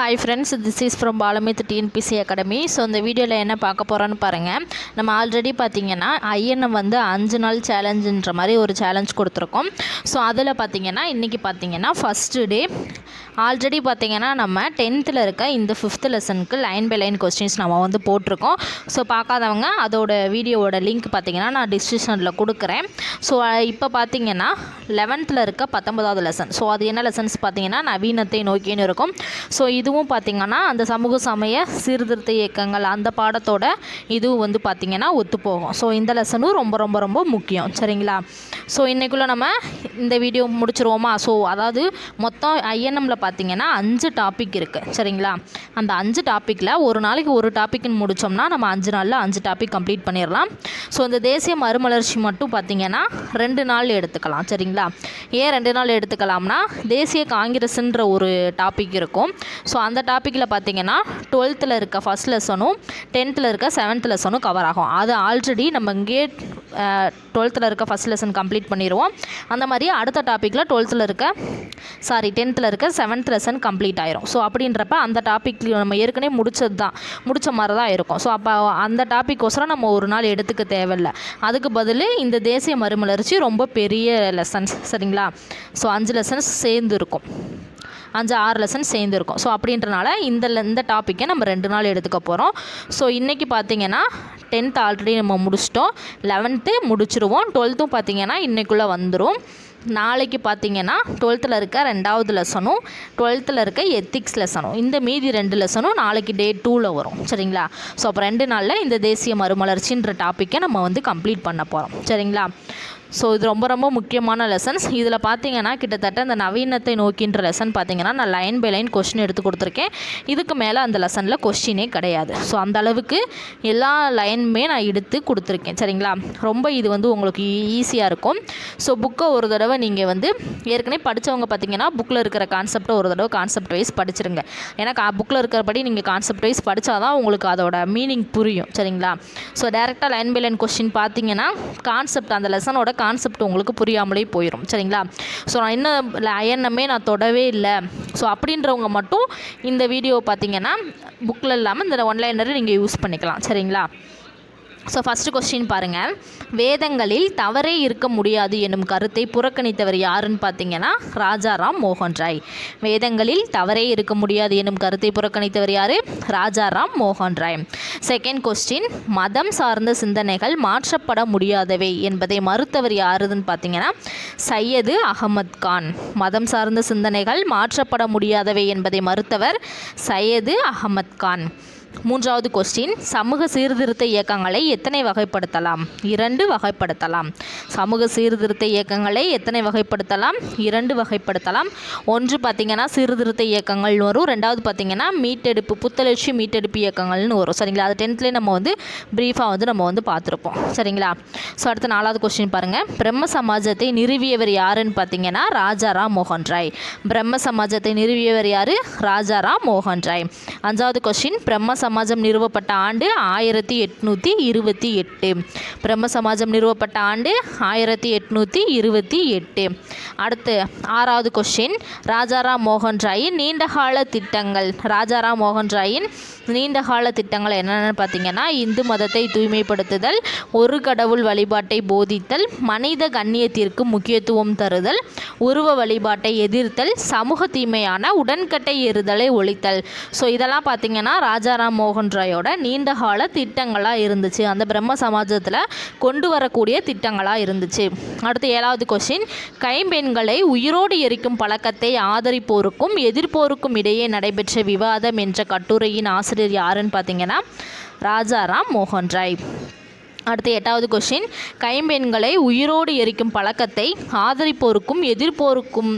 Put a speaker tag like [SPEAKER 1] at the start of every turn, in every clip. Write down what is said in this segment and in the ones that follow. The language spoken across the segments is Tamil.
[SPEAKER 1] Hi friends this is from பாலமித் TNPSC academy so இந்த வீடியோவில் என்ன பார்க்க போகிறோன்னு பாருங்கள் நம்ம ஆல்ரெடி பார்த்தீங்கன்னா ஐஎன்எம் வந்து அஞ்சு நாள் சேலஞ்சுன்ற மாதிரி ஒரு சேலஞ்ச் கொடுத்துருக்கோம். ஸோ அதில் பார்த்தீங்கன்னா இன்றைக்கி பார்த்தீங்கன்னா ஃபஸ்ட்டு டே ஆல்ரெடி பார்த்திங்கன்னா நம்ம டென்த்தில் இருக்க இந்த ஃபிஃப்த் லெசனுக்கு லைன் பை லைன் கொஸ்டின்ஸ் நம்ம வந்து போட்டிருக்கோம். ஸோ பார்க்காதவங்க அதோட வீடியோவோட லிங்க் பார்த்தீங்கன்னா நான் டிஸ்கிரிப்ஷனில் கொடுக்குறேன். ஸோ இப்போ பார்த்தீங்கன்னா லெவன்த்தில் இருக்க பத்தொன்பதாவது லெசன் ஸோ அது என்ன லெசன்ஸ் பார்த்திங்கன்னா நவீனத்தை நோக்கின்னு இருக்கும். ஸோ இதுவும் பார்த்தீங்கன்னா அந்த சமூக சமய சீர்திருத்த இயக்கங்கள் அந்த பாடத்தோட இதுவும் வந்து பார்த்திங்கன்னா ஒத்துப்போகும். ஸோ இந்த லெசனும் ரொம்ப ரொம்ப ரொம்ப முக்கியம். சரிங்களா? ஸோ இன்றைக்குள்ளே நம்ம இந்த வீடியோ முடிச்சிருவோமா? ஸோ அதாவது மொத்தம் ஐஎன்எம்மில் பார்த்தீங்கன்னா அஞ்சு டாபிக் இருக்குது சரிங்களா? அந்த அஞ்சு டாப்பிக்கில் ஒரு நாளைக்கு ஒரு டாப்பிக்னு முடித்தோம்னா நம்ம அஞ்சு நாளில் அஞ்சு டாபிக் கம்ப்ளீட் பண்ணிடலாம். ஸோ இந்த தேசிய மறுமலர்ச்சி மட்டும் பார்த்தீங்கன்னா ரெண்டு நாள் எடுத்துக்கலாம். சரிங்களா? ஏன் ரெண்டு நாள் எடுத்துக்கலாம்னா தேசிய காங்கிரஸ்ன்ற ஒரு டாபிக் இருக்கும். ஸோ அந்த டாப்பிக்கில் பார்த்தீங்கன்னா டுவெல்த்தில் இருக்க ஃபஸ்ட் லெசனும் டென்த்தில் இருக்க செவன்த் லெசனும் கவர் ஆகும். அது ஆல்ரெடி நம்ம இங்கே டுவெல்த்தில் இருக்க ஃபஸ்ட் லெசன் கம்ப்ளீட் பண்ணிடுவோம் அந்த மாதிரி அடுத்த டாப்பிக்கில் டுவெல்த்தில் இருக்க சாரி டென்த்தில் இருக்க செவன்த் லெசன் கம்ப்ளீட் ஆயிரும். ஸோ அப்படின்றப்ப அந்த டாபிக் நம்ம ஏற்கனவே முடிச்சது தான் முடித்த மாதிரி தான் இருக்கும். ஸோ அப்போ அந்த டாபிக் ஒசரம் நம்ம ஒரு நாள் எடுத்துக்க தேவையில்ல. அதுக்கு பதில் இந்த தேசிய மறுமலர்ச்சி ரொம்ப பெரிய லெசன்ஸ் சரிங்களா? ஸோ அஞ்சு லெசன்ஸ் சேர்ந்து இருக்கும். அஞ்சு ஆறு லெசன் சேர்ந்துருக்கும். ஸோ அப்படின்றனால இந்த இந்த டாப்பிக்கை நம்ம ரெண்டு நாள் எடுத்துக்க போகிறோம் ஸோ இன்றைக்கி பார்த்தீங்கன்னா டென்த் ஆல்ரெடி நம்ம முடிச்சிட்டோம். லெவன்த்து முடிச்சிருவோம். டுவெல்த்தும் பார்த்தீங்கன்னா இன்றைக்குள்ளே வந்துடும் நாளைக்கு பார்த்தீங்கன்னா டுவெல்த்தில் இருக்க ரெண்டாவது லெசனும் டுவெல்த்தில் இருக்க எத்திக்ஸ் லெசனும் இந்த மீதி ரெண்டு லெசனும் நாளைக்கு டே டூவில் வரும். சரிங்களா? ஸோ அப்போ ரெண்டு நாளில் இந்த தேசிய மறுமலர்ச்சின்ற டாப்பிக்கை நம்ம வந்து கம்ப்ளீட் பண்ண போகிறோம் சரிங்களா? ஸோ இது ரொம்ப ரொம்ப முக்கியமான லெசன்ஸ் இதில் பார்த்தீங்கன்னா கிட்டத்தட்ட இந்த நவீனத்தை நோக்கின்ற லெசன் பார்த்தீங்கன்னா நான் லைன் பை லைன் கொஸ்டின் எடுத்து கொடுத்துருக்கேன். இதுக்கு மேலே அந்த லெசனில் கொஸ்டினே கிடையாது. ஸோ அந்த அளவுக்கு எல்லா லைனுமே நான் எடுத்து கொடுத்துருக்கேன். சரிங்களா? ரொம்ப இது வந்து உங்களுக்கு e-, ஈஸியாக இருக்கும். ஸோ புக்கை ஒரு தடவை நீங்கள் வந்து ஏற்கனவே படித்தவங்க பார்த்தீங்கன்னா புக்கில் இருக்கிற கான்செப்டை ஒரு தடவை கான்செப்ட் வைஸ் படிச்சிருங்க. ஏன்னா புக்கில் இருக்கிறபடி நீங்கள் கான்செப்ட் வைஸ் படித்தாதான் உங்களுக்கு அதோட மீனிங் புரியும். சரிங்களா? ஸோ டேரெக்டாக லைன் பை லைன் கொஸ்டின் பார்த்தீங்கன்னா கான்செப்ட் அந்த லெசனோட கான்செப்ட் உங்களுக்கு புரியாமலே போயிடும் சரிங்களா? ஸோ நான் இன்னும் ஐஎன்எம்மே நான் தொடவே இல்லை. ஸோ அப்படின்றவங்க மட்டும் இந்த வீடியோ பார்த்தீங்கன்னா புக்கில் இல்லாமல் இந்த ஒன்லைனரை நீங்கள் யூஸ் பண்ணிக்கலாம். சரிங்களா? ஸோ ஃபஸ்ட்டு கொஸ்டின் பாருங்கள் வேதங்களில் தவறே இருக்க முடியாது என்னும் கருத்தை புறக்கணித்தவர் யாருன்னு பார்த்தீங்கன்னா ராஜாராம் மோகன் ராய். வேதங்களில் தவறே இருக்க முடியாது என்னும் கருத்தை புறக்கணித்தவர் யார்? ராஜாராம் மோகன் ராய். செகண்ட் கொஸ்டின் மதம் சார்ந்த சிந்தனைகள் மாற்றப்பட முடியாதவை என்பதை மறுத்தவர் யாருதுன்னு பார்த்தீங்கன்னா சையது அகமது கான். மதம் சார்ந்த சிந்தனைகள் மாற்றப்பட முடியாதவை என்பதை மறுத்தவர் சையது அகமத் கான். மூன்றாவது கொஸ்டின் சமூக சீர்திருத்த இயக்கங்களை எத்தனை வகைப்படுத்தலாம்? இரண்டு வகைப்படுத்தலாம். சமூக சீர்திருத்த இயக்கங்களை எத்தனை வகைப்படுத்தலாம்? இரண்டு வகைப்படுத்தலாம். ஒன்று பார்த்திங்கன்னா சீர்திருத்த இயக்கங்கள் வரும். ரெண்டாவது பார்த்திங்கன்னா மீட்டெடுப்பு புத்தளர்ச்சி மீட்டெடுப்பு இயக்கங்கள்னு வரும். சரிங்களா? அது டென்த்லேயே நம்ம வந்து ப்ரீஃபாக வந்து நம்ம வந்து பார்த்துருப்போம். சரிங்களா? ஸோ அடுத்த நாலாவது கொஸ்டின் பாருங்கள் பிரம்ம சமாஜத்தை நிறுவியவர் யாருன்னு பார்த்தீங்கன்னா ராஜாராம் மோகன் ராய். பிரம்ம சமாஜத்தை நிறுவியவர் யார்? ராஜாராம் மோகன் ராய். அஞ்சாவது கொஸ்டின் பிரம்ம சமாஜம் நிறுவப்பட்ட ஆண்டு ஆயிரத்தி எட்நூற்றி இருபத்தி எட்டு. பிரம்ம சமாஜம் நிறுவப்பட்ட ஆண்டு ஆயிரத்தி எட்நூற்றி இருபத்தி எட்டு. அடுத்து ஆறாவது கொஸ்டின் ராஜாராம் மோகன் ராயின் நீண்டகால திட்டங்கள். ராஜாராம் மோகன் ராயின் நீண்டகால திட்டங்கள் என்னென்னு பார்த்தீங்கன்னா இந்து மதத்தை தூய்மைப்படுத்துதல் ஒரு கடவுள் வழிபாட்டை போதித்தல் மனித கண்ணியத்திற்கு முக்கியத்துவம் தருதல் உருவ வழிபாட்டை எதிர்த்தல் சமூக தீமையான உடன்கட்டை எறுதலை ஒழித்தல். ஸோ இதெல்லாம் பார்த்தீங்கன்னா ராஜாராம் மோகன் ராயோட நீண்டகால திட்டங்களாக இருந்துச்சு. அந்த பிரம்ம சமாஜத்தில் கொண்டு வரக்கூடிய திட்டங்களாக இருந்துச்சு. அடுத்து ஏழாவது கொஷின் கைம்பெண்களை உயிரோடு எரிக்கும் பழக்கத்தை ஆதரிப்போருக்கும் எதிர்ப்போருக்கும் இடையே நடைபெற்ற விவாதம் என்ற கட்டுரையின் ஆசிரியர் யாருன்னு பார்த்தீங்கன்னா ராஜாராம் மோகன் ராய் அடுத்து எட்டாவது கொஷின் கைம்பெண்களை உயிரோடு எரிக்கும் பழக்கத்தை ஆதரிப்போருக்கும் எதிர்ப்போருக்கும்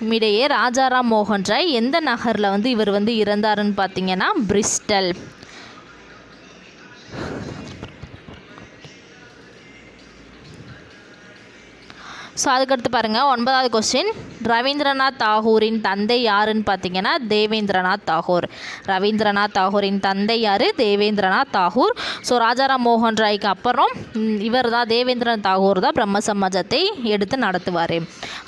[SPEAKER 1] இடையே ராஜாராம் மோகன் ராய் எந்த நகரில் வந்து இவர் வந்து இறந்தாருன்னு பார்த்தீங்கன்னா பிரிஸ்டல். ஸோ அதுக்கடுத்து பாருங்கள் ஒன்பதாவது கொஸ்டின் ரவீந்திரநாத் தாகூரின் தந்தை யாருன்னு பார்த்தீங்கன்னா தேவேந்திரநாத் தாகூர். ரவீந்திரநாத் தாகூரின் தந்தை யார்? தேவேந்திரநாத் தாகூர். ஸோ ராஜாராம் மோகன் ராய்க்கு அப்புறம் இவர் தான் தேவேந்திரநாத் தாகூர் தான் பிரம்ம சமாஜத்தை எடுத்து நடத்துவார்.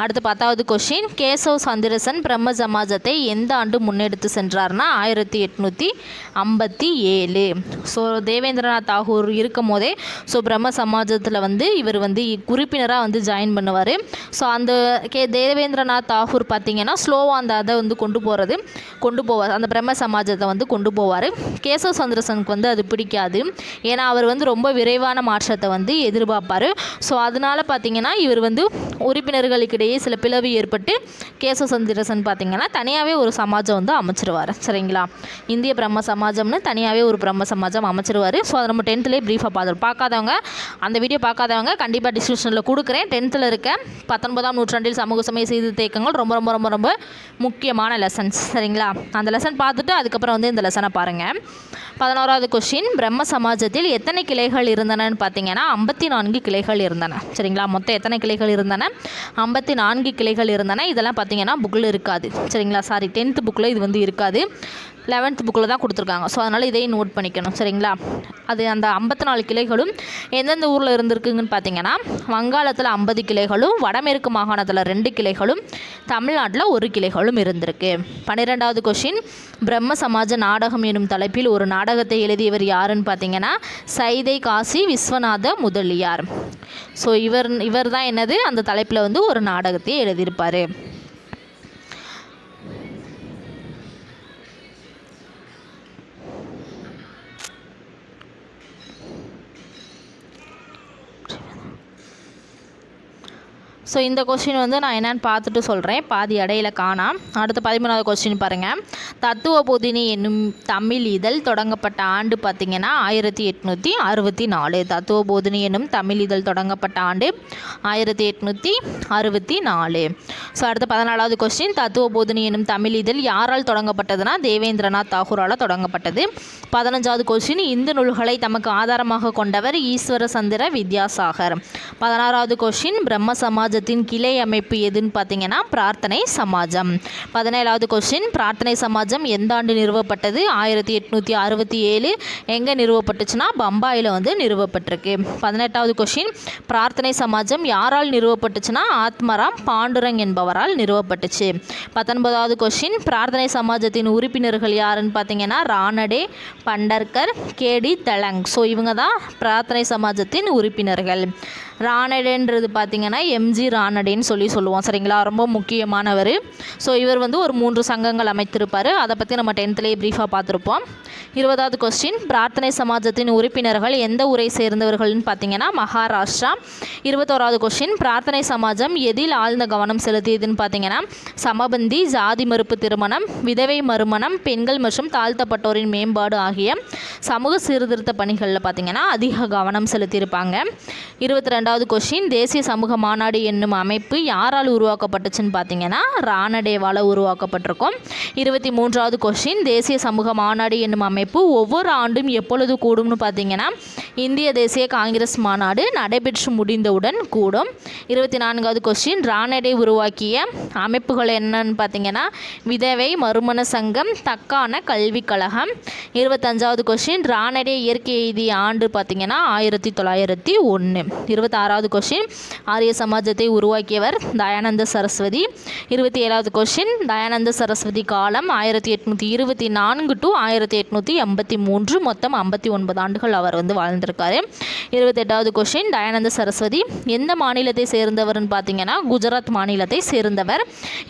[SPEAKER 1] அடுத்து பத்தாவது கொஷின் கேசவ் சந்திரசன் பிரம்ம சமாஜத்தை எந்த ஆண்டு முன்னெடுத்து சென்றார்னா ஆயிரத்தி எட்நூற்றி ஐம்பத்தி ஏழு. ஸோ தேவேந்திரநாத் தாகூர் இருக்கும் போதே ஸோ பிரம்ம சமாஜத்தில் வந்து இவர் வந்து உறுப்பினராக வந்து ஜாயின் பண்ணுவார். ஸோ அந்த கே தேவேந்திரநாத் தாகூர் பார்த்தீங்கன்னா ஸ்லோவாக அந்த அதை வந்து கொண்டு போகிறது கொண்டு போவார். அந்த பிரம்ம சமாஜத்தை வந்து கொண்டு போவார். கேசவ சந்திரசனுக்கு வந்து அது பிடிக்காது. ஏன்னா அவர் வந்து ரொம்ப விரைவான மாற்றத்தை வந்து எதிர்பார்ப்பார். ஸோ அதனால பார்த்தீங்கன்னா இவர் வந்து உறுப்பினர்களுக்கிடையே சில பிளவு ஏற்பட்டு கேசவ சந்திரசன் பார்த்தீங்கன்னா தனியாகவே ஒரு சமாஜம் வந்து அமைச்சிருவார். சரிங்களா? இந்திய பிரம்ம சமாஜம்னு தனியாகவே ஒரு பிரம்ம சமாஜம் அமைச்சிருவார். ஸோ அதை நம்ம டென்த்துலேயே ப்ரீஃபாக பார்த்துருவோம். பார்க்காதவங்க அந்த வீடியோ பார்க்காதவங்க கண்டிப்பாக டிஸ்கிரிப்ஷனில் கொடுக்குறேன். டென்த்தில் இருக்க பத்தொன்பதாம் நூற்றாண்டில் சமூக சமய செய்தி தேக்கங்கள் ரொம்ப ரொம்ப ரொம்ப ரொம்ப முக்கியமான லெசன்ஸ் சரிங்களா? அந்த லெசன் பார்த்துட்டு அதுக்கப்புறம் வந்து இந்த லெசனை பாருங்கள் பதினோராவது கொஷின் பிரம்ம சமாஜத்தில் எத்தனை கிளைகள் இருந்தனன்னு பார்த்தீங்கன்னா ஐம்பத்தி நான்கு கிளைகள் இருந்தன. சரிங்களா? மொத்தம் எத்தனை கிளைகள் இருந்தன? ஐம்பத்தி நான்கு கிளைகள் இருந்தன. இதெல்லாம் பார்த்தீங்கன்னா புக்கில் இருக்காது. சரிங்களா? சாரி டென்த்து புக்கில் இது வந்து இருக்காது. லெவன்த் புக்கில் தான் கொடுத்துருக்காங்க. ஸோ அதனால் இதையும் நோட் பண்ணிக்கணும். சரிங்களா? அது அந்த ஐம்பத்தி நாலு கிளைகளும் எந்தெந்த ஊரில் இருந்திருக்குங்கன்னு பார்த்தீங்கன்னா வங்காளத்தில் ஐம்பது கிளைகளும் வடமேற்கு மாகாணத்தில் ரெண்டு கிளைகளும் தமிழ்நாட்டில் ஒரு கிளைகளும் இருந்திருக்கு. பன்னிரெண்டாவது கொஷின் பிரம்ம சமாஜ நாடகம் எனும் தலைப்பில் ஒரு நாடகத்தை எழுதியவர் யாருன்னு பார்த்தீங்கன்னா சைதை காசி விஸ்வநாத முதலியார். ஸோ இவர் இவர் தான் என்னது? அந்த தலைப்பில் வந்து ஒரு நாடகத்தை எழுதியிருப்பார். ஸோ இந்த கொஸ்டின் வந்து நான் என்னென்னு பார்த்துட்டு சொல்கிறேன் பாதி இடையில காணாம். அடுத்த பதிமூணாவது கொஸ்டின் பாருங்கள் தத்துவ போதினி என்னும் தமிழ் இதழ் தொடங்கப்பட்ட ஆண்டு பார்த்திங்கன்னா ஆயிரத்தி எட்நூற்றி அறுபத்தி நாலு. தத்துவ போதினி என்னும் தமிழ் இதழ் தொடங்கப்பட்ட ஆண்டு ஆயிரத்தி எட்நூற்றி அறுபத்தி நாலு. ஸோ அடுத்த பதினாலாவது கொஸ்டின் தத்துவ போதினி என்னும் தமிழ் இதழ் யாரால் தொடங்கப்பட்டதுன்னா தேவேந்திரநாத் தாகூரால் தொடங்கப்பட்டது. பதினஞ்சாவது கொஸ்டின் இந்து நூல்களை தமக்கு ஆதாரமாக கொண்டவர் ஈஸ்வர சந்திர வித்யாசாகர். பதினாறாவது கொஸ்டின் பிரம்ம சமாஜத்தின் கிளை அமைப்பு எதுன்னு பார்த்தீங்கன்னா பிரார்த்தனை சமாஜம். பதினேழாவது கொஸ்டின் பிரார்த்தனை சமாஜம் எந்த ஆண்டு நிறுவப்பட்டது? ஆயிரத்தி எட்நூற்றி அறுபத்தி ஏழு. எங்கே நிறுவப்பட்டுச்சுன்னா பம்பாயில் வந்து நிறுவப்பட்டிருக்கு. பதினெட்டாவது கொஸ்டின் பிரார்த்தனை சமாஜம் யாரால் நிறுவப்பட்டுச்சுன்னா ஆத்மராம் பாண்டுரங் என்பவரால் நிறுவப்பட்டுச்சு. பத்தொன்பதாவது கொஸ்டின் பிரார்த்தனை சமாஜத்தின் உறுப்பினர்கள் யாருன்னு பார்த்தீங்கன்னா ராணடே பண்டர்கர் கேடி தலங். ஸோ இவங்க தான் பிரார்த்தனை சமாஜத்தின் உறுப்பினர்கள். ராணடேன்றது பார்த்திங்கன்னா எம்ஜி ராணடேன்னு சொல்லி சொல்லுவோம் சரிங்களா? ரொம்ப முக்கியமானவர். ஸோ இவர் வந்து ஒரு மூன்று சங்கங்கள் அமைத்திருப்பார். அதை பற்றி நம்ம டென்த்லேயே ப்ரீஃபாக பார்த்துருப்போம் இருபதாவது கொஸ்டின் பிரார்த்தனை சமாஜத்தின் உறுப்பினர்கள் எந்த ஊரை சேர்ந்தவர்கள்னு பார்த்தீங்கன்னா மகாராஷ்டிரா. இருபத்தோராவது கொஸ்டின் பிரார்த்தனை சமாஜம் எதில் ஆழ்ந்த கவனம் செலுத்தியதுன்னு பார்த்தீங்கன்னா சமபந்தி ஜாதி மறுப்பு திருமணம் விதவை மறுமணம் பெண்கள் மற்றும் தாழ்த்தப்பட்டோரின் மேம்பாடு ஆகிய சமூக சீர்திருத்த பணிகளில் பார்த்தீங்கன்னா அதிக கவனம் செலுத்தியிருப்பாங்க. இருபத்தி ரெண்டாவது கொஷின் தேசிய சமூக மாநாடு என்னும் அமைப்பு யாரால் உருவாக்கப்பட்டுச்சுன்னு பார்த்தீங்கன்னா ராணடேவால் உருவாக்கப்பட்டிருக்கும். இருபத்தி மூன்றாவது கொஷின் தேசிய சமூக மாநாடு என்னும் அமைப்பு ஒவ்வொரு ஆண்டும் எப்பொழுது கூடும்னு பார்த்தீங்கன்னா இந்திய தேசிய காங்கிரஸ் மாநாடு நடைபெற்று முடிந்தவுடன் கூடும். இருபத்தி நான்காவது கொஸ்டின் ராணடே உருவாக்கிய அமைப்புகள் என்னன்னு பார்த்தீங்கன்னா விதவை மறுமண சங்கம் தக்கான கல்விக் கழகம். இருபத்தஞ்சாவது கொஸ்டின் ராணடே இயற்கை எய்திய ஆண்டு பார்த்தீங்கன்னா ஆயிரத்தி தொள்ளாயிரத்தி ஒன்று. இருபத்தி இருபத்தாறாவது கொஷின் ஆரிய சமாஜத்தை உருவாக்கியவர் தயானந்த சரஸ்வதி. இருபத்தி ஏழாவது கொஷின் தயானந்த சரஸ்வதி காலம் ஆயிரத்தி எட்நூற்றி இருபத்தி நான்கு டு ஆயிரத்தி எட்நூற்றி எண்பத்தி மூன்று. மொத்தம் ஐம்பத்தி ஒன்பது ஆண்டுகள் அவர் வந்து வாழ்ந்திருக்காரு. இருபத்தெட்டாவது கொஷின் தயானந்த சரஸ்வதி எந்த மாநிலத்தை சேர்ந்தவர்னு பார்த்தீங்கன்னா குஜராத் மாநிலத்தை சேர்ந்தவர்.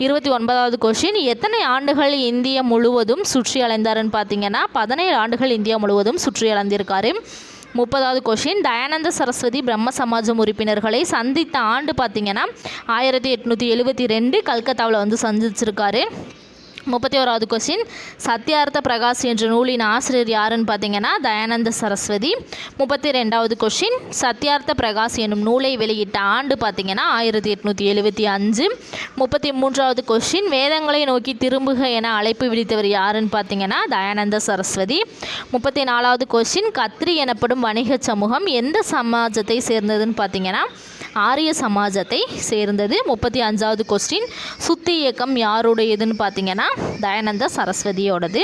[SPEAKER 1] இருபத்தி ஒன்பதாவது கொஷின் எத்தனை ஆண்டுகள் இந்தியா முழுவதும் சுற்றி அலைந்தாருன்னு பார்த்தீங்கன்னா பதினேழு ஆண்டுகள் இந்தியா முழுவதும் சுற்றி அலைந்திருக்காரு முப்பதாவது கொஷின். தயானந்த சரஸ்வதி பிரம்ம சமாஜம் உறுப்பினர்களை சந்தித்த ஆண்டு பார்த்தீங்கன்னா ஆயிரத்தி எட்நூற்றி எழுபத்தி ரெண்டு கல்கத்தாவில் வந்து சந்திச்சிருக்காரு. முப்பத்தி ஓராவது கொஸ்டின் சத்யார்த்த பிரகாஷ் என்ற நூலின் ஆசிரியர் யாருன்னு பார்த்தீங்கன்னா தயானந்த சரஸ்வதி. முப்பத்தி ரெண்டாவது கொஸ்டின் சத்யார்த்த பிரகாஷ் என்னும் நூலை வெளியிட்ட ஆண்டு பார்த்தீங்கன்னா ஆயிரத்தி எட்நூற்றி எழுபத்தி அஞ்சு. முப்பத்தி மூன்றாவது கொஸ்டின் வேதங்களை நோக்கி திரும்புக என அழைப்பு விடுத்தவர் யாருன்னு பார்த்தீங்கன்னா தயானந்த சரஸ்வதி. முப்பத்தி நாலாவது கொஸ்டின் கத்ரி எனப்படும் வணிக சமூகம் எந்த சமாஜத்தை சேர்ந்ததுன்னு பார்த்தீங்கன்னா ஆரிய சமாஜத்தை சேர்ந்தது. முப்பத்தி அஞ்சாவது கொஸ்டின் சுத்தி இயக்கம் யாருடையதுன்னு பார்த்தீங்கன்னா தயானந்த சரஸ்வதியோடது.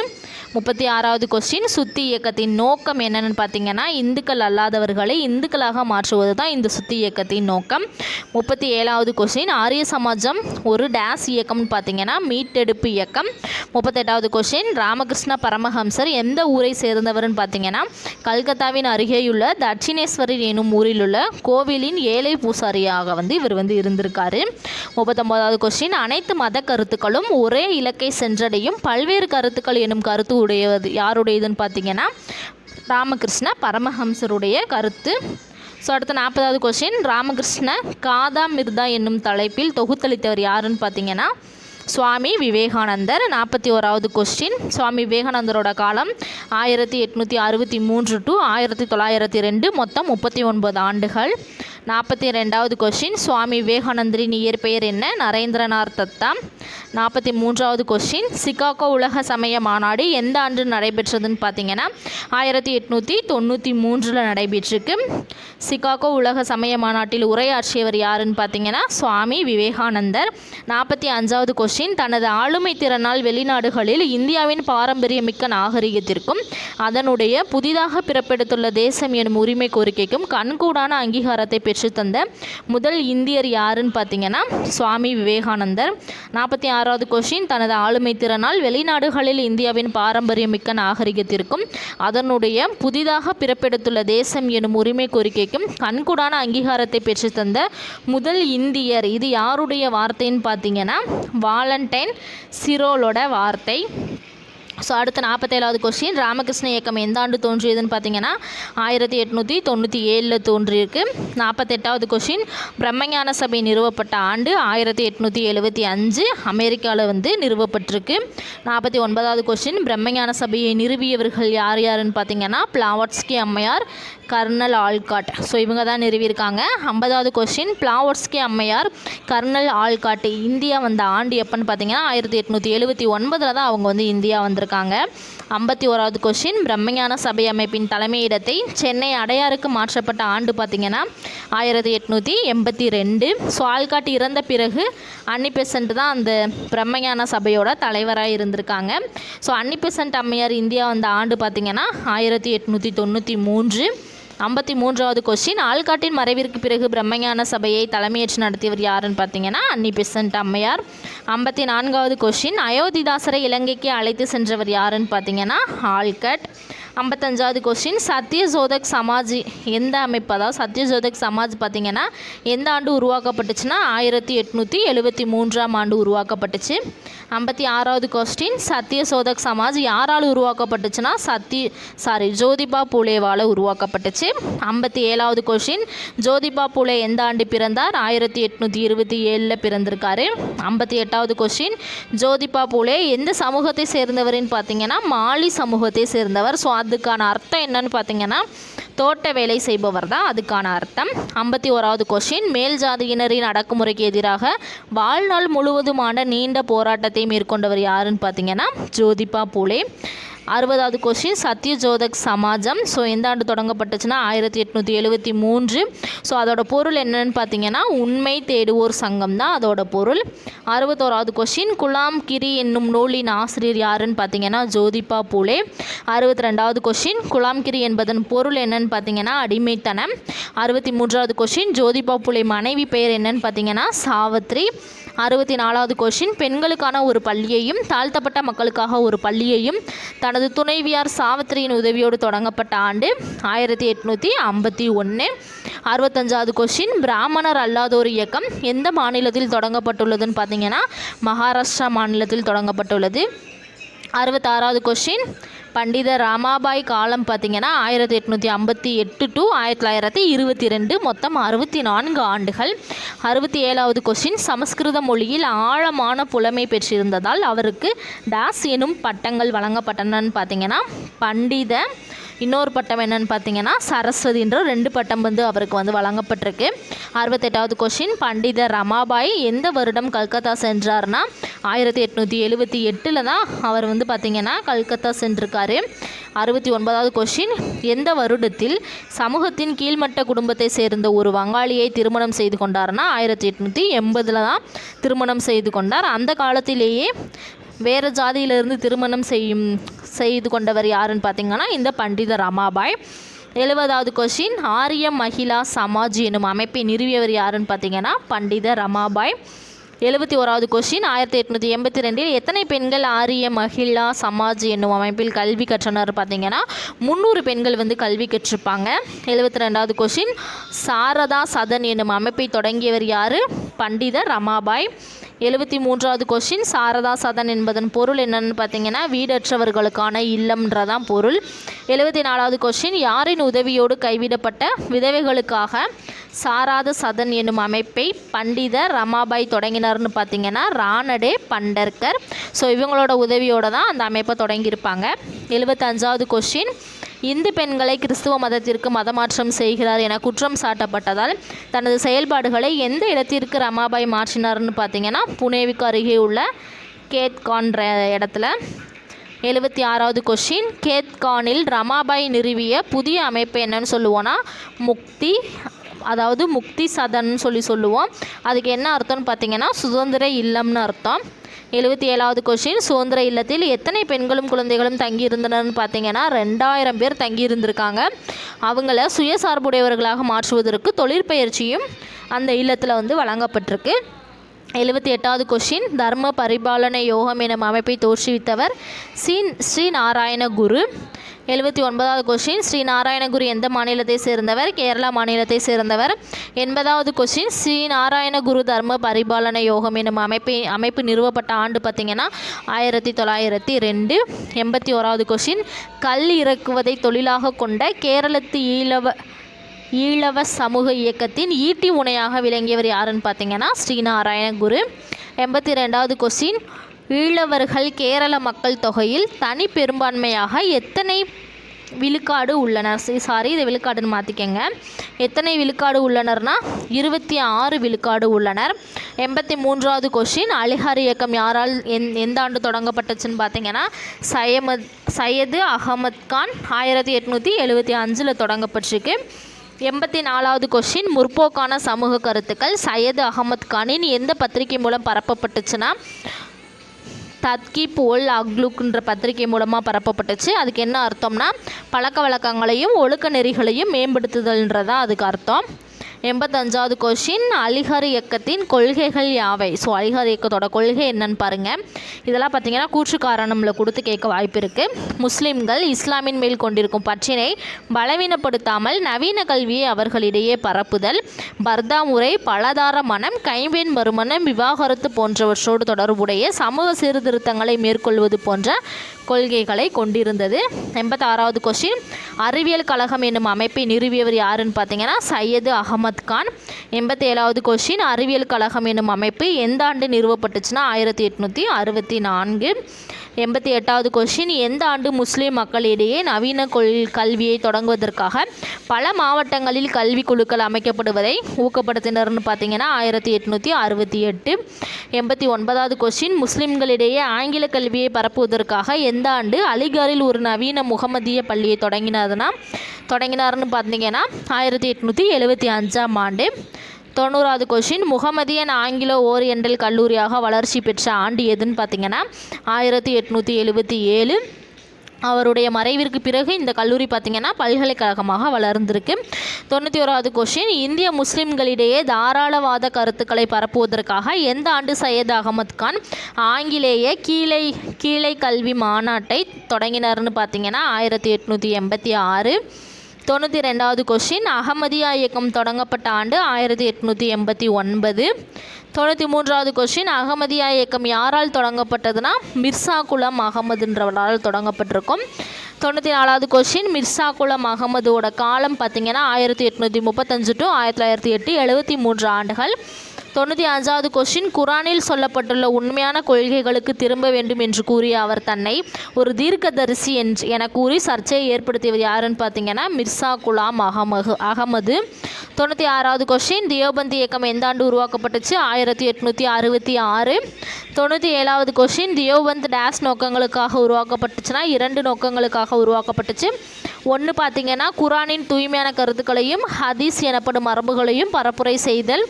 [SPEAKER 1] முப்பத்தி ஆறாவது கொஸ்டின் சுத்தி இயக்கத்தின் நோக்கம் என்னன்னு பார்த்தீங்கன்னா இந்துக்கள் அல்லாதவர்களை இந்துக்களாக மாற்றுவது தான் இந்த சுத்தி இயக்கத்தின் நோக்கம். முப்பத்தி ஏழாவது கொஸ்டின் ஆரிய சமாஜம் ஒரு டேஸ் இயக்கம்னு பார்த்தீங்கன்னா மீட்டெடுப்பு இயக்கம். முப்பத்தெட்டாவது கொஸ்டின் ராமகிருஷ்ண பரமஹம்சர் எந்த ஊரை சேர்ந்தவர்னு பார்த்தீங்கன்னா கல்கத்தாவின் அருகேயுள்ள தட்சிணேஸ்வரர் எனும் ஊரில் உள்ள கோவிலின் ஏழை பூசாரியாக வந்து இவர் வந்து இருந்திருக்காரு. முப்பத்தொம்போதாவது கொஸ்டின் அனைத்து மத கருத்துக்களும் ஒரே இலக்கை சென்றடையும் பல்வேறு கருத்துக்கள் எனும் கருத்து உடையது. யாருடையதுன்னு பார்த்தீங்கன்னா ராமகிருஷ்ண பரமஹம்சருடைய கருத்து. ஸோ அடுத்த நாற்பதாவது கொஸ்டின் ராமகிருஷ்ண காதா மிர்தா என்னும் தலைப்பில் தொகுத்தளித்தவர் யாருன்னு பார்த்தீங்கன்னா சுவாமி விவேகானந்தர். நாற்பத்தி ஓராவது கொஸ்டின் சுவாமி விவேகானந்தரோட காலம் ஆயிரத்தி எட்நூற்றி அறுபத்தி மூன்று டு ஆயிரத்தி தொள்ளாயிரத்தி ரெண்டு. மொத்தம் முப்பத்தி ஒன்பது ஆண்டுகள். நாற்பத்தி ரெண்டாவது கொஸ்டின் சுவாமி விவேகானந்தரின் இயற்பெயர் என்ன? நரேந்திரநாத் தத்தா. நாற்பத்தி மூன்றாவது கொஸ்டின் சிகாகோ உலக சமய மாநாடு எந்த ஆண்டு நடைபெற்றதுன்னு பார்த்தீங்கன்னா ஆயிரத்தி எட்நூற்றி தொண்ணூற்றி மூன்றில் நடைபெற்றிருக்கு. சிகாகோ உலக சமய மாநாட்டில் உரையாற்றியவர் யாருன்னு பார்த்தீங்கன்னா சுவாமி விவேகானந்தர். நாற்பத்தி அஞ்சாவது கொஸ்டின் தனது ஆளுமை திறனால் வெளிநாடுகளில் இந்தியாவின் பாரம்பரியமிக்க நாகரிகத்திற்கும் அதனுடைய புதிதாக பிறப்பெடுத்துள்ள தேசம் எனும் உரிமை கோரிக்கைக்கும் கண்கூடான அங்கீகாரத்தை பெற்றுத்தந்த முதல் இந்தியர் யாருன்னு பார்த்தீங்கன்னா சுவாமி விவேகானந்தர். நாற்பத்தி ஆறாவது கொஷின் தனது ஆளுமை திறனால் வெளிநாடுகளில் இந்தியாவின் பாரம்பரியமிக்க நாகரிகத்திற்கும் அதனுடைய புதிதாக பிறப்பெடுத்துள்ள தேசம் எனும் உரிமை கோரிக்கைக்கும் கண்கூடான அங்கீகாரத்தை பெற்றுத்தந்த முதல் இந்தியர். இது யாருடைய வார்த்தைன்னு பார்த்தீங்கன்னா வாலண்டைன் சிரோலோட வார்த்தை. ஸோ அடுத்த நாற்பத்தேழாவது கொஸ்டின் ராமகிருஷ்ண இயக்கம் எந்த ஆண்டு தோன்றியதுன்னு பார்த்தீங்கன்னா ஆயிரத்தி எட்நூற்றி தொண்ணூற்றி ஏழில் தோன்றியிருக்கு. நாற்பத்தெட்டாவது கொஸ்டின் பிரம்மஞான சபை நிறுவப்பட்ட ஆண்டு ஆயிரத்தி எட்நூற்றி எழுபத்தி அஞ்சு அமெரிக்காவில் வந்து நிறுவப்பட்டிருக்கு. நாற்பத்தி ஒன்பதாவது கொஸ்டின் பிரம்மஞான சபையை நிறுவியவர்கள் யார் யாருன்னு பார்த்தீங்கன்னா பிளாவட்ஸ்கி அம்மையார் கர்னல் ஆல்காட் ஸோ இவங்க தான் நிறுவியிருக்காங்க. ஐம்பதாவது கொஸ்டின் பிளாவட்ஸ்கி அம்மையார் கர்னல் ஆல்காட் இந்தியா வந்த ஆண்டு எப்போன்னு பார்த்தீங்கன்னா ஆயிரத்தி எட்நூற்றி எழுபத்தி ஒன்பதில் தான் அவங்க வந்து இந்தியா வந்திருக்காங்க. ஐம்பத்தி ஓராவது கொஸ்டின் பிரம்மஞான சபை அமைப்பின் தலைமையிடத்தை சென்னை அடையாருக்கு மாற்றப்பட்ட ஆண்டு பார்த்தீங்கன்னா ஆயிரத்தி எட்நூற்றி எண்பத்தி ரெண்டு. ஸோ ஆல்காட் இறந்த பிறகு அன்னி பெசன்ட் தான் அந்த பிரம்மஞான சபையோட தலைவராக இருந்திருக்காங்க. ஸோ அன்னி பெசன்ட் அம்மையார் இந்தியா வந்த ஆண்டு பார்த்தீங்கன்னா ஆயிரத்தி எட்நூற்றி தொண்ணூற்றி மூன்று. ஐம்பத்தி மூன்றாவது கொஸ்டின் ஆள்காட்டின் மறைவிற்கு பிறகு பிரம்மஞான சபையை தலைமையேற்று நடத்தியவர் யாருன்னு பார்த்தீங்கன்னா அன்னி பெசன்ட் அம்மையார். ஐம்பத்தி நான்காவது கொஸ்டின் அயோத்திதாசரை இலங்கைக்கு அழைத்து சென்றவர் யாருன்னு பார்த்தீங்கன்னா ஆல்கட் ஐம்பத்தஞ்சாவது கொஸ்டின் சத்யஜோதக் சமாஜ் எந்த அமைப்பு? அதாவது சத்யஜோதக் சமாஜ் பார்த்தீங்கன்னா எந்த ஆண்டு உருவாக்கப்பட்டுச்சுன்னா ஆயிரத்தி எட்நூற்றி எழுபத்தி மூன்றாம் ஆண்டு உருவாக்கப்பட்டுச்சு. ஐம்பத்தி ஆறாவது கொஸ்டின் சத்யசோதக் சமாஜ் யாரால் உருவாக்கப்பட்டுச்சுன்னா சத்ய சாரி ஜோதிபா பூலேவால் உருவாக்கப்பட்டுச்சு. ஐம்பத்தி ஏழாவது கொஸ்டின் ஜோதிபா பூலே எந்த ஆண்டு பிறந்தார்? ஆயிரத்தி எட்நூற்றி இருபத்தி ஏழில் பிறந்திருக்காரு. ஐம்பத்தி எட்டாவது கொஸ்டின் ஜோதிபா பூலே எந்த சமூகத்தை சேர்ந்தவர்னு பார்த்தீங்கன்னா மாலி சமூகத்தை சேர்ந்தவர். ஸோ அதுக்கான அர்த்தம் என்னன்னு பார்த்தீங்கன்னா தோட்ட வேலை செய்பவர் தான் அதுக்கான அர்த்தம். ஐம்பத்தி ஓராவது கொஷின் மேல் ஜாதியினரின் அடக்குமுறைக்கு எதிராக வாழ்நாள் முழுவதுமான நீண்ட போராட்டத்தை மேற்கொண்டவர் யாருன்னு பார்த்தீங்கன்னா ஜோதிபா பூலே. அறுபதாவது கொஸ்டின் சத்யஜோதக் சமாஜம். ஸோ எந்த ஆண்டு தொடங்கப்பட்டுச்சுன்னா ஆயிரத்தி எட்நூற்றி எழுபத்தி மூன்று. ஸோ அதோட பொருள் என்னன்னு பார்த்தீங்கன்னா உண்மை தேடுவோர் சங்கம் தான் அதோட பொருள். அறுபத்தோராவது கொஸ்டின் குலாம் கிரி என்னும் நூலின் ஆசிரியர் யாருன்னு பார்த்தீங்கன்னா ஜோதிபா பூலே. அறுபத்தி ரெண்டாவது கொஸ்டின் குலாம்கிரி என்பதன் பொருள் என்னன்னு பார்த்தீங்கன்னா அடிமைத்தனம். அறுபத்தி மூன்றாவது கொஸ்டின் ஜோதிபா பூலே மனைவி பெயர் என்னன்னு பார்த்தீங்கன்னா சாவத்ரி அறுபத்தி நாலாவது கொஷின் பெண்களுக்கான ஒரு பள்ளியையும் தாழ்த்தப்பட்ட மக்களுக்காக ஒரு பள்ளியையும் தனது துணைவியார் சாவித்திரியின் உதவியோடு தொடங்கப்பட்ட ஆண்டு ஆயிரத்தி எட்நூற்றி ஐம்பத்தி ஒன்று அறுபத்தஞ்சாவது கொஷின் பிராமணர் அல்லாதோர் இயக்கம் எந்த மாநிலத்தில் தொடங்கப்பட்டுள்ளதுன்னு பார்த்தீங்கன்னா மகாராஷ்டிரா மாநிலத்தில் தொடங்கப்பட்டுள்ளது. அறுபத்தாறாவது கொஷின் பண்டித ராமாபாய் காலம் பார்த்தீங்கன்னா ஆயிரத்தி எட்நூற்றி ஐம்பத்தி எட்டு டு ஆயிரத்தி தொள்ளாயிரத்தி இருபத்தி ரெண்டு மொத்தம் அறுபத்தி நான்கு ஆண்டுகள். அறுபத்தி ஏழாவது கொஸ்டின் சமஸ்கிருத மொழியில் ஆழமான புலமை பெற்றிருந்ததால் அவருக்கு டாஸ் எனும் பட்டங்கள் வழங்கப்பட்டனன்னு பார்த்தீங்கன்னா பண்டித இன்னொரு பட்டம் என்னன்னு பார்த்தீங்கன்னா சரஸ்வதின்ற ரெண்டு பட்டம் வந்து அவருக்கு வந்து வழங்கப்பட்டிருக்கு. அறுபத்தெட்டாவது கொஷின் பண்டித ரமாபாய் எந்த வருடம் கல்கத்தா சென்றார்னா? ஆயிரத்தி எட்நூற்றி எழுபத்தி எட்டில் தான் அவர் வந்து பார்த்திங்கன்னா கல்கத்தா சென்றிருக்காரு. அறுபத்தி ஒன்பதாவது கொஷின் எந்த வருடத்தில் சமூகத்தின் கீழ்மட்ட குடும்பத்தை சேர்ந்த ஒரு வங்காளியை திருமணம் செய்து கொண்டார்னா? ஆயிரத்தி எட்நூற்றி எண்பதில் தான் திருமணம் செய்து கொண்டார். அந்த காலத்திலேயே வேறு ஜாதியிலிருந்து திருமணம் செய்யும் செய்து கொண்டவர் யாருன்னு பார்த்தீங்கன்னா இந்த பண்டித ரமாபாய். எழுபதாவது கொஷின் ஆரிய மகிழா சமாஜ் எனும் அமைப்பை நிறுவியவர் யாருன்னு பார்த்தீங்கன்னா பண்டித ரமாபாய். எழுபத்தி ஓராவது கொஷின் ஆயிரத்தி எட்நூற்றி எண்பத்தி ரெண்டில் எத்தனை பெண்கள் ஆரிய மகிழா சமாஜ் என்னும் அமைப்பில் கல்வி கற்றனர் பார்த்தீங்கன்னா முந்நூறு பெண்கள் வந்து கல்வி கற்றிருப்பாங்க. எழுபத்தி ரெண்டாவது கொஷின் சாரதா சதன் என்னும் அமைப்பை தொடங்கியவர் யார்? பண்டித ரமாபாய். எழுபத்தி மூன்றாவது கொஷின் சாரதா சதன் என்பதன் பொருள் என்னன்னு பார்த்தீங்கன்னா வீடற்றவர்களுக்கான இல்லம்ன்றதான் பொருள். எழுபத்தி நாலாவது கொஷின் யாரின் உதவியோடு கைவிடப்பட்ட விதவைகளுக்காக சாராத சதன் என்னும் அமைப்பை பண்டித ரமாபாய் தொடங்கினார்னு பார்த்தீங்கன்னா ராணடே பண்டர்கர். ஸோ இவங்களோட உதவியோடு தான் அந்த அமைப்பை தொடங்கியிருப்பாங்க. எழுபத்தஞ்சாவது கொஷின் இந்து பெண்களை கிறிஸ்துவ மதத்திற்கு மதமாற்றம் செய்கிறார் என குற்றம் சாட்டப்பட்டதால் தனது செயல்பாடுகளை எந்த இடத்திற்கு ரமாபாய் மாற்றினார்னு பார்த்தீங்கன்னா புனேவுக்கு அருகே உள்ள கேத்கான்ற இடத்துல. எழுபத்தி ஆறாவது கொஷின் கேத்கானில் ரமாபாய் நிறுவிய புதிய அமைப்பு என்னன்னு சொல்லுவோன்னா முக்தி அதாவது முக்தி சதன் சொல்லி சொல்லுவோம். அதுக்கு என்ன அர்த்தம்னு பார்த்தீங்கன்னா சுதந்திர இல்லம்னு அர்த்தம். எழுபத்தி ஏழாவது கொஷின் சுதந்திர இல்லத்தில் எத்தனை பெண்களும் குழந்தைகளும் தங்கியிருந்தனர்னு பார்த்தீங்கன்னா ரெண்டாயிரம் பேர் தங்கியிருந்திருக்காங்க. அவங்கள சுயசார்புடையவர்களாக மாற்றுவதற்கு தொழிற்பயிற்சியும் அந்த இல்லத்தில் வந்து வழங்கப்பட்டிருக்கு. எழுபத்தி எட்டாவது கொஷின் தர்ம பரிபாலன யோகம் எனும் அமைப்பை தோற்றுவித்தவர் ஸ்ரீ ஸ்ரீ நாராயண குரு. எழுபத்தி ஒன்பதாவது கொஷின் ஸ்ரீ நாராயணகுரு எந்த மாநிலத்தை சேர்ந்தவர்? கேரளா மாநிலத்தை சேர்ந்தவர். எண்பதாவது கொஷின் ஸ்ரீ நாராயணகுரு தர்ம பரிபாலன யோகம் எனும் அமைப்பை அமைப்பு நிறுவப்பட்ட ஆண்டு பார்த்திங்கன்னா ஆயிரத்தி தொள்ளாயிரத்தி ரெண்டு. எண்பத்தி ஓராவது கொஷின் கல் இறக்குவதை தொழிலாக கொண்ட கேரளத்து ஈழவ ஈழவ சமூக இயக்கத்தின் ஈட்டி முனையாக விளங்கியவர் யாருன்னு பார்த்தீங்கன்னா ஸ்ரீநாராயணகுரு. எண்பத்தி ரெண்டாவது கொஸ்டின் ஈழவர்கள் கேரள மக்கள் தொகையில் தனி பெரும்பான்மையாக எத்தனை விழுக்காடு உள்ளனர்? சாரி இதை விழுக்காடுன்னு மாற்றிக்கங்க எத்தனை விழுக்காடு உள்ளனர்னா இருபத்தி ஆறு விழுக்காடு உள்ளனர். எண்பத்தி மூன்றாவது கொஷின் அலிஹார் இயக்கம் யாரால் எந் எந்த ஆண்டு தொடங்கப்பட்டுச்சுன்னு பார்த்தீங்கன்னா சயமத் சையது அகமத் கான் ஆயிரத்தி எட்நூற்றி எழுபத்தி அஞ்சில் தொடங்கப்பட்டிருக்கு. எண்பத்தி நாலாவது கொஷின் முற்போக்கான சமூக கருத்துக்கள். சையது அகமது கானின் எந்த பத்திரிகை மூலம் பரப்பப்பட்டுச்சுன்னா தத்கீப் ஒல் அக்லுக்ன்ற பத்திரிகை மூலமாக பரப்பப்பட்டுச்சு. அதுக்கு என்ன அர்த்தம்னா பழக்க வழக்கங்களையும் ஒழுக்க நெறிகளையும் மேம்படுத்துதல்ன்றதான் அதுக்கு அர்த்தம். எண்பத்தஞ்சாவது கொஷின் அலிகர் இயக்கத்தின் கொள்கைகள் யாவை? ஸோ அலிகர் இயக்கத்தோட கொள்கை என்னன்னு பாருங்கள் இதெல்லாம் பார்த்தீங்கன்னா கூற்று காரணமில் கொடுத்து கேட்க வாய்ப்பு இருக்குது முஸ்லீம்கள் இஸ்லாமின் மேல் கொண்டிருக்கும் பற்றினை பலவீனப்படுத்தாமல் நவீன கல்வியை அவர்களிடையே பரப்புதல் பர்தா முறை பலதார மனம் கைம்பெண் மறுமணம் விவாகரத்து போன்றவற்றோடு தொடர்புடைய சமூக சீர்திருத்தங்களை மேற்கொள்வது போன்ற கொள்கைகளை கொண்டிருந்தது. எண்பத்தாறாவது கொஷின் அறிவியல் கழகம் என்னும் அமைப்பை நிறுவியவர் யாருன்னு பார்த்தீங்கன்னா சையது அகமத் கான். எண்பத்தி ஏழாவது கொஷின் அறிவியல் கழகம் என்னும் அமைப்பு எந்த ஆண்டு நிறுவப்பட்டுச்சுன்னா ஆயிரத்தி எட்நூற்றி அறுபத்தி நான்கு. எண்பத்தி எட்டாவது கொஷின் எந்த ஆண்டு முஸ்லீம் மக்களிடையே நவீன கொள் கல்வியை தொடங்குவதற்காக பல மாவட்டங்களில் கல்வி குழுக்கள் அமைக்கப்படுவதை ஊக்கப்படுத்தினர்னு பார்த்தீங்கன்னா ஆயிரத்தி எட்நூற்றி அறுபத்தி எட்டு. எண்பத்தி ஒன்பதாவது கொஷின் முஸ்லிம்களிடையே ஆங்கில கல்வியை பரப்புவதற்காக எந்த ஆண்டு அலிகாரில் ஒரு நவீன முகமதிய பள்ளியை தொடங்கினார்னா தொடங்கினார்னு பார்த்தீங்கன்னா ஆயிரத்தி எட்நூற்றி எழுபத்தி அஞ்சாம் ஆண்டு. தொண்ணூறாவது கொஷின் முகமதியன் ஆங்கிலோ ஓரியண்டல் கல்லூரியாக வளர்ச்சி பெற்ற ஆண்டு எதுன்னு பார்த்தீங்கன்னா ஆயிரத்தி எட்நூற்றி எழுபத்தி ஏழு. அவருடைய மறைவிற்கு பிறகு இந்த கல்லூரி பார்த்திங்கன்னா பல்கலைக்கழகமாக வளர்ந்திருக்கு. தொண்ணூற்றி ஓராவது கொஷின் இந்திய முஸ்லிம்களிடையே தாராளவாத கருத்துக்களை பரப்புவதற்காக எந்த ஆண்டு சையத் அகமது கான் ஆங்கிலேய கீழை கீழை கல்வி மாநாட்டை தொடங்கினார்னு பார்த்தீங்கன்னா ஆயிரத்தி எட்நூற்றி எண்பத்தி ஆறு. தொண்ணூற்றி ரெண்டாவது கொஷின் அகமதியா இயக்கம் தொடங்கப்பட்ட ஆண்டு ஆயிரத்தி எட்நூற்றி எண்பத்தி ஒன்பது. தொண்ணூற்றி மூன்றாவது கொஷின் அகமதியா இயக்கம் யாரால் தொடங்கப்பட்டதுன்னா மிர்சா குலம் அகமதுன்றவரால் தொடங்கப்பட்டிருக்கும். தொண்ணூற்றி நாலாவது கொஷின் மிர்சா குலம் அகமதோட காலம் பார்த்திங்கன்னா ஆயிரத்தி எட்நூற்றி முப்பத்தஞ்சு டு ஆயிரத்தி தொள்ளாயிரத்தி எட்டு எழுபத்தி மூன்று ஆண்டுகள். தொண்ணூற்றி அஞ்சாவது கொஸ்டின் குரானில் சொல்லப்பட்டுள்ள உண்மையான கொள்கைகளுக்கு திரும்ப வேண்டும் என்று கூறிய அவர் தன்னை ஒரு தீர்க்கதரிசி என்று என கூறி சர்ச்சையை ஏற்படுத்தியவர் யாருன்னு பார்த்தீங்கன்னா மிர்சா குலாம் அகமது அகமது. தொண்ணூற்றி ஆறாவது கொஸ்டின் தியோபந்தி இயக்கம் எந்த ஆண்டு உருவாக்கப்பட்டுச்சு? ஆயிரத்தி எட்நூற்றி அறுபத்தி ஆறு. தொண்ணூற்றி ஏழாவது கொஸ்டின் தியோபந்த் டேஸ் நோக்கங்களுக்காக உருவாக்கப்பட்டுச்சுன்னா இரண்டு நோக்கங்களுக்காக உருவாக்கப்பட்டுச்சு. ஒன்று பார்த்தீங்கன்னா குரானின் தூய்மையான கருத்துக்களையும் ஹதீஸ் எனப்படும் மரபுகளையும் பரப்புரை செய்தல்.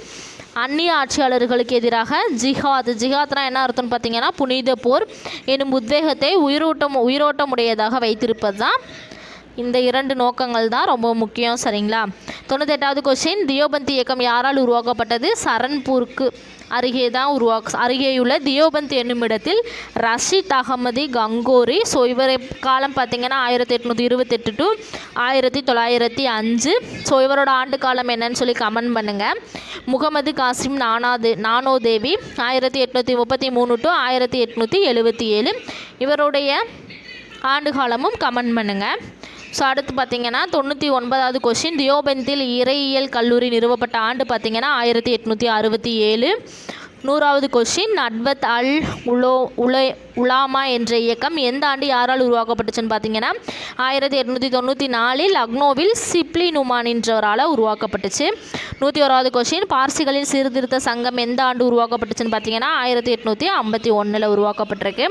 [SPEAKER 1] அந்நிய ஆட்சியாளர்களுக்கு எதிராக ஜிஹாத். ஜிஹாத்னா என்ன அர்த்தம்னு பார்த்தீங்கன்னா புனித போர் எனும் உத்வேகத்தை உயிரோட்டம் உயிரோட்டம் உடையதாக வைத்திருப்பது தான் இந்த இரண்டு நோக்கங்கள் தான் ரொம்ப முக்கியம் சரிங்களா? தொண்ணூத்தெட்டாவது கொஸ்டின் தியோபந்தி இயக்கம் யாரால் உருவாக்கப்பட்டது? சரண்பூருக்கு. அருகே தான் உருவாக்க அருகேயுள்ள தியோபந்த் என்னுமிடத்தில் ரஷித் அகமதி கங்கோரி ஸோ இவர் காலம் பார்த்தீங்கன்னா ஆயிரத்தி எட்நூற்றி இருபத்தெட்டு டு ஆயிரத்தி தொள்ளாயிரத்தி அஞ்சு. ஸோ இவரோட ஆண்டு காலம் என்னன்னு சொல்லி கமெண்ட் பண்ணுங்கள் முகமது காசிம் நானாது நானோ தேவி ஆயிரத்தி எட்நூற்றி முப்பத்தி மூணு டு ஆயிரத்தி எட்நூற்றி எழுபத்தி ஏழு. இவருடைய ஆண்டு காலமும் கமெண்ட் பண்ணுங்கள் ஸோ அடுத்து பார்த்தீங்கன்னா தொண்ணூற்றி ஒன்பதாவது கொஷின் தியோபந்தில் இறையியல் கல்லூரி நிறுவப்பட்ட ஆண்டு பார்த்தீங்கன்னா ஆயிரத்தி எட்நூற்றி அறுபத்தி ஏழு. நூறாவது கொஷின் நட்பத் அல் உலோ உலே உலாமா என்ற இயக்கம் எந்த ஆண்டு யாரால் உருவாக்கப்பட்டுச்சுன்னு பார்த்தீங்கன்னா ஆயிரத்தி எட்நூற்றி தொண்ணூற்றி நாலில் லக்னோவில் சிப்லி நுமான் என்றவரால் உருவாக்கப்பட்டுச்சு. நூற்றி ஓராவது கொஷின் பார்சிகளின் சீர்திருத்த சங்கம் எந்த ஆண்டு உருவாக்கப்பட்டுச்சுன்னு பார்த்தீங்கன்னா ஆயிரத்தி எட்நூற்றி ஐம்பத்தி ஒன்றில் உருவாக்கப்பட்டிருக்கு.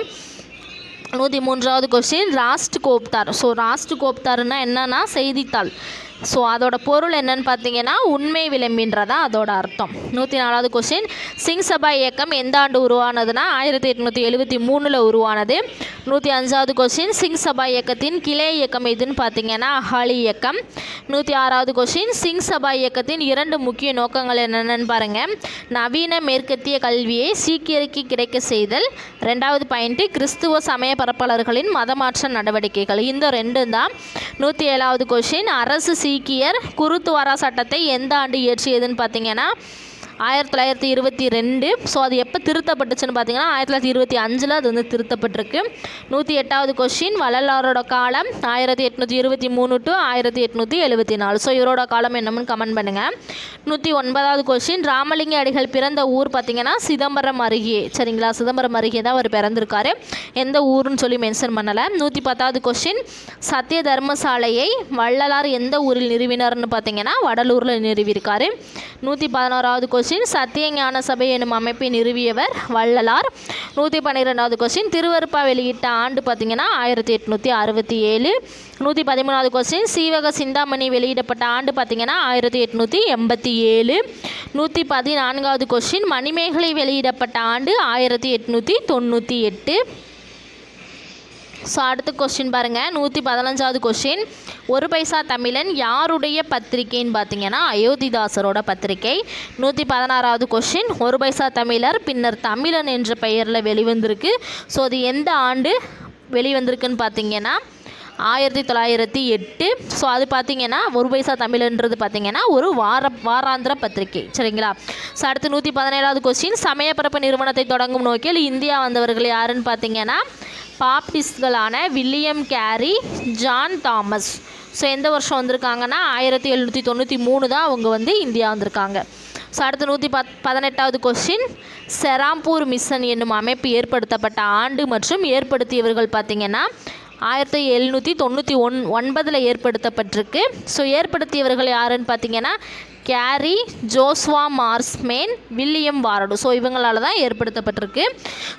[SPEAKER 1] நூற்றி மூன்றாவது கொஸ்டின் ராஸ்ட் கோப்தார். ஸோ ராஸ்ட் கோப்தார்னா என்னன்னா செய்தித்தாள். ஸோ அதோட பொருள் என்னன்னு பார்த்தீங்கன்னா உண்மை விளம்பின்றதா அதோட அர்த்தம். நூற்றி நாலாவது கொஸ்டின் சிங் சபா இயக்கம் எந்த ஆண்டு உருவானதுன்னா ஆயிரத்தி எட்நூற்றி எழுபத்தி மூணில் உருவானது. நூற்றி அஞ்சாவது கொஸ்டின் சிங் சபா இயக்கத்தின் கிளை இயக்கம் எதுன்னு பார்த்தீங்கன்னா அஹாலி இயக்கம். நூற்றி ஆறாவது கொஸ்டின் சிங் சபா இயக்கத்தின் இரண்டு முக்கிய நோக்கங்கள் என்னென்னு பாருங்கள் நவீன மேற்கத்திய கல்வியை சீக்கியருக்கு கிடைக்க செய்தல். ரெண்டாவது பாயிண்ட்டு கிறிஸ்துவ சமய பரப்பாளர்களின் மதமாற்ற நடவடிக்கைகள். இந்த ரெண்டும் தான். நூற்றி ஏழாவது கொஷின் அரசு சீக்கியர் குருத்துவாரா சட்டத்தை எந்த ஆண்டு இயற்றியதுன்னு பார்த்தீங்கன்னா ஆயிரத்தி தொள்ளாயிரத்தி இருபத்தி ரெண்டு. ஸோ அது எப்போ திருத்தப்பட்டுச்சுன்னு பார்த்தீங்கன்னா ஆயிரத்தி தொள்ளாயிரத்தி இருபத்தி அஞ்சில் அது வந்து திருத்தப்பட்டிருக்கு. நூற்றி எட்டாவது கொஷின் வள்ளலாரோட காலம் ஆயிரத்தி எட்நூற்றி இருபத்தி மூணு டு ஆயிரத்தி எட்நூற்றி எழுபத்தி நாலு. ஸோ இவரோட காலம் என்னமுன்னு கமெண்ட் பண்ணுங்கள் நூற்றி ஒன்பதாவது கொஷின் ராமலிங்க அடிகள் பிறந்த ஊர் பார்த்தீங்கன்னா சிதம்பரம் அருகே. சரிங்களா? சிதம்பரம் அருகே தான் அவர் பிறந்திருக்காரு. எந்த ஊருன்னு சொல்லி மென்ஷன் பண்ணலை. நூற்றி பத்தாவது கொஷின் சத்திய தர்மசாலையை வள்ளலார் எந்த ஊரில் நிறுவினார்னு பார்த்தீங்கன்னா வடலூரில் நிறுவியிருக்காரு. நூற்றி பதினோராவது கொஸ்டின். சத்திய ஞான சபை எனும் அமைப்பை நிறுவியவர் வள்ளலார். நூற்றி பன்னிரெண்டாவது கொஸ்டின். திருவருப்பா வெளியிட்ட ஆண்டு பார்த்தீங்கன்னா ஆயிரத்தி எட்நூற்றி அறுபத்தி ஏழு. நூற்றி பதிமூணாவது கொஸ்டின். சீவக சிந்தாமணி வெளியிடப்பட்ட ஆண்டு பார்த்தீங்கன்னா ஆயிரத்தி எட்நூற்றி எண்பத்தி ஏழு. நூற்றி பதினான்காவது கொஸ்டின். மணிமேகலை வெளியிடப்பட்ட ஆண்டு ஆயிரத்தி எட்நூற்றி தொண்ணூற்றி எட்டு. ஸோ அடுத்த கொஸ்டின் பாருங்கள் நூற்றி பதினஞ்சாவது கொஸ்டின் ஒரு பைசா தமிழன் யாருடைய பத்திரிக்கைன்னு பார்த்தீங்கன்னா அயோத்திதாசரோட பத்திரிகை. நூற்றி பதினாறாவது கொஸ்டின் ஒரு பைசா தமிழர் பின்னர் தமிழன் என்ற பெயரில் வெளிவந்திருக்கு. ஸோ அது எந்த ஆண்டு வெளிவந்திருக்குன்னு பார்த்தீங்கன்னா ஆயிரத்தி தொள்ளாயிரத்தி எட்டு. ஸோ அது பார்த்தீங்கன்னா ஒரு பைசா தமிழ்ன்றது பார்த்தீங்கன்னா ஒரு வார வாராந்திர பத்திரிகை சரிங்களா? ஸோ அடுத்து நூற்றி பதினேழாவது கொஸ்டின் சமயப்பரப்பு நிறுவனத்தை தொடங்கும் நோக்கில் இந்தியா வந்தவர்கள் யாருன்னு பார்த்தீங்கன்னா பாப்டிஸ்ட்களான William Carey John Thomas. So எந்த வருஷம் வந்திருக்காங்கன்னா ஆயிரத்தி எழுநூற்றி தொண்ணூற்றி மூணு தான் அவங்க வந்து இந்தியா வந்திருக்காங்க. ஸோ அடுத்து நூற்றி பத் பதினெட்டாவது கொஸ்டின் செராம்பூர் மிஷன் என்னும் அமைப்பு ஏற்படுத்தப்பட்ட ஆண்டு மற்றும் ஏற்படுத்தியவர்கள் பார்த்திங்கன்னா ஆயிரத்தி எழுநூற்றி தொண்ணூற்றி ஒன் ஒன்பதில் ஏற்படுத்தப்பட்டிருக்கு. ஸோ ஏற்படுத்தியவர்கள் யாருன்னு பார்த்தீங்கன்னா Carey Joshua Marshman William Ward. So இவங்களால தான் ஏற்படுத்தப்பட்டிருக்கு.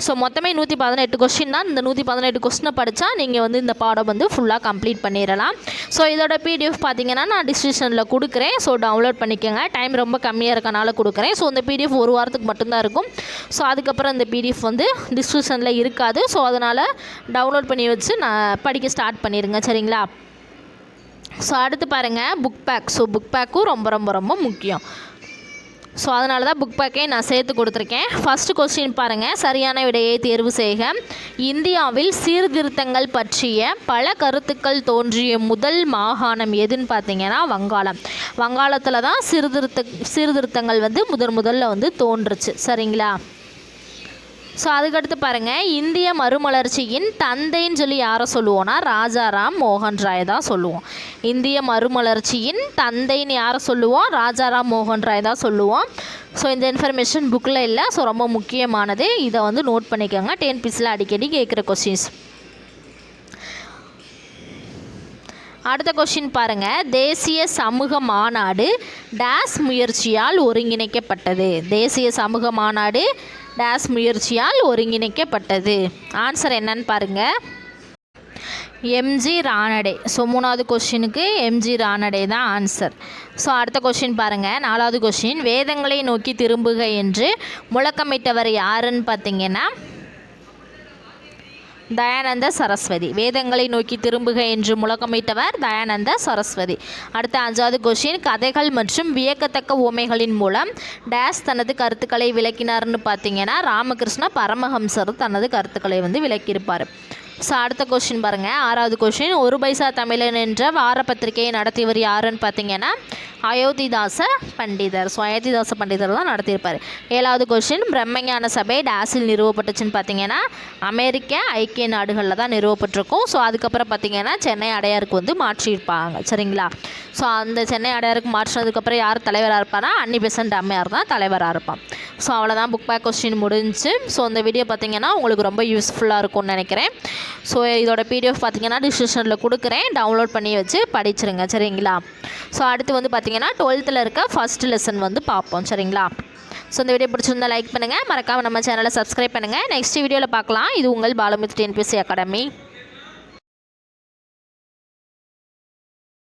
[SPEAKER 1] ஸோ மொத்தமே நூற்றி பதினெட்டு கொஸ்டின் தான். இந்த நூற்றி பதினெட்டு கொஸ்டினை படித்தா நீங்கள் வந்து இந்த பாடம் வந்து ஃபுல்லாக கம்ப்ளீட் பண்ணிடலாம். ஸோ இதோட பிடிஎஃப் பார்த்தீங்கன்னா நான் டிஸ்கிரிப்ஷனில் கொடுக்குறேன். ஸோ டவுன்லோட் பண்ணிக்கோங்க. டைம் ரொம்ப கம்மியாக இருக்கனால கொடுக்குறேன். ஸோ இந்த பிடிஎஃப் ஒரு வாரத்துக்கு மட்டும்தான் இருக்கும். ஸோ அதுக்கப்புறம் இந்த பிடிஎஃப் வந்து டிஸ்கிரிப்ஷனில் இருக்காது. ஸோ அதனால் டவுன்லோட் பண்ணி வச்சு நான் படிக்க ஸ்டார்ட் பண்ணிடுங்க. சரிங்களா? ஸோ அடுத்து பாருங்கள் புக் பேக் ஸோ புக் பேக்கும் ரொம்ப ரொம்ப ரொம்ப முக்கியம். ஸோ அதனால தான் புக் பேக்கே நான் சேர்த்து கொடுத்துருக்கேன். ஃபஸ்ட்டு கொஸ்டின் பாருங்கள் சரியான விடையை தேர்வு செய்க. இந்தியாவில் சீர்திருத்தங்கள் பற்றிய பல கருத்துக்கள் தோன்றிய முதல் மாகாணம் எதுன்னு பார்த்தீங்கன்னா வங்காளம். வங்காளத்தில் தான் சீர்திருத்த சீர்திருத்தங்கள் வந்து முதன் முதல்ல வந்து தோன்றுச்சு. சரிங்களா? ஸோ அதுக்கடுத்து பாருங்கள் இந்திய மறுமலர்ச்சியின் தந்தைன்னு சொல்லி யாரை சொல்லுவோன்னா ராஜாராம் மோகன் ராய் தான் சொல்லுவோம். இந்திய மறுமலர்ச்சியின் தந்தைன்னு யாரை சொல்லுவோம்? ராஜாராம் மோகன் ராய் தான் சொல்லுவோம். ஸோ இந்த இன்ஃபர்மேஷன் புக்கில் இல்லை. ஸோ ரொம்ப முக்கியமானது. இதை வந்து நோட் பண்ணிக்கோங்க. டிஎன்பிசியில் அடிக்கடி கேட்குற கொஸ்டின்ஸ் அடுத்த கொஷின் பாருங்க. தேசிய சமூக மாநாடு டேஸ் முயற்சியால் ஒருங்கிணைக்கப்பட்டது. தேசிய சமூக மாநாடு டேஸ் முயற்சியால் ஒருங்கிணைக்கப்பட்டது. ஆன்சர் என்னன்னு பாருங்கள் எம்ஜி ராணடே. ஸோ மூணாவது கொஷினுக்கு எம்ஜி ராணடே தான் ஆன்சர் ஸோ அடுத்த கொஷின் பாருங்கள் நாலாவது கொஷின் வேதங்களை நோக்கி திரும்புக என்று முழக்கமிட்டவர் யாருன்னு பார்த்தீங்கன்னா தயானந்த சரஸ்வதி. வேதங்களை நோக்கி திரும்புக என்று முழக்கமிட்டவர் தயானந்த சரஸ்வதி. அடுத்த அஞ்சாவது கொஷின் கதைகள் மற்றும் வியக்கத்தக்க உவமைகளின் மூலம் டேஸ் தனது கருத்துக்களை விளக்கினார்னு பார்த்தீங்கன்னா ராமகிருஷ்ண பரமஹம்சர் தனது கருத்துக்களை வந்து விளக்கியிருப்பார். ஸோ அடுத்த கொஷின் பாருங்கள் ஆறாவது கொஷின் ஒரு பைசா தமிழன் என்ற வார பத்திரிகையை நடத்தியவர் யாருன்னு பார்த்தீங்கன்னா அயோத்திதாச பண்டிதர். ஸோ அயோத்திதாச பண்டிதர் தான் நடத்தியிருப்பார். ஏழாவது கொஸ்டின் பிரம்மஞான சபை டேஸில் நிறுவப்பட்டுச்சுன்னு பார்த்தீங்கன்னா அமெரிக்க ஐக்கிய நாடுகளில் தான் நிறுவப்பட்டிருக்கும். ஸோ அதுக்கப்புறம் பார்த்தீங்கன்னா சென்னை அடையாருக்கு வந்து மாற்றியிருப்பாங்க. சரிங்களா? ஸோ அந்த சென்னை அடையாருக்கு மாற்றினதுக்கப்புறம் யார் தலைவராக இருப்பாரா அன்னி பெசன்ட் அம்மையார் தான் தலைவராக இருப்பான். ஸோ அவ்வளோதான் புக் பேக் கொஸ்டின் முடிஞ்சுச்சு ஸோ இந்த வீடியோ பார்த்தீங்கன்னா உங்களுக்கு ரொம்ப யூஸ்ஃபுல்லாக இருக்கும்னு நினைக்கிறேன். ஸோ இதோட பிடிஎஃப் பார்த்தீங்கன்னா டிஸ்கிரிப்ஷனில் கொடுக்குறேன். டவுன்லோட் பண்ணி வச்சு படிச்சிருங்க. சரிங்களா? ஸோ அடுத்து வந்து பார்த்திங்கன்னா டுவெல்த்தில் இருக்க ஃபஸ்ட் லெசன் வந்து பார்ப்போம் சரிங்களா? ஸோ இந்த வீடியோ பிடிச்சிருந்தா லைக் பண்ணுங்கள் மறக்காமல் நம்ம சேனலை சப்ஸ்கிரைப் பண்ணுங்கள் நெக்ஸ்ட் வீடியோவில் பார்க்கலாம். இது உங்கள் பாலமித்ரி டிஎன்பிசி அகாடமி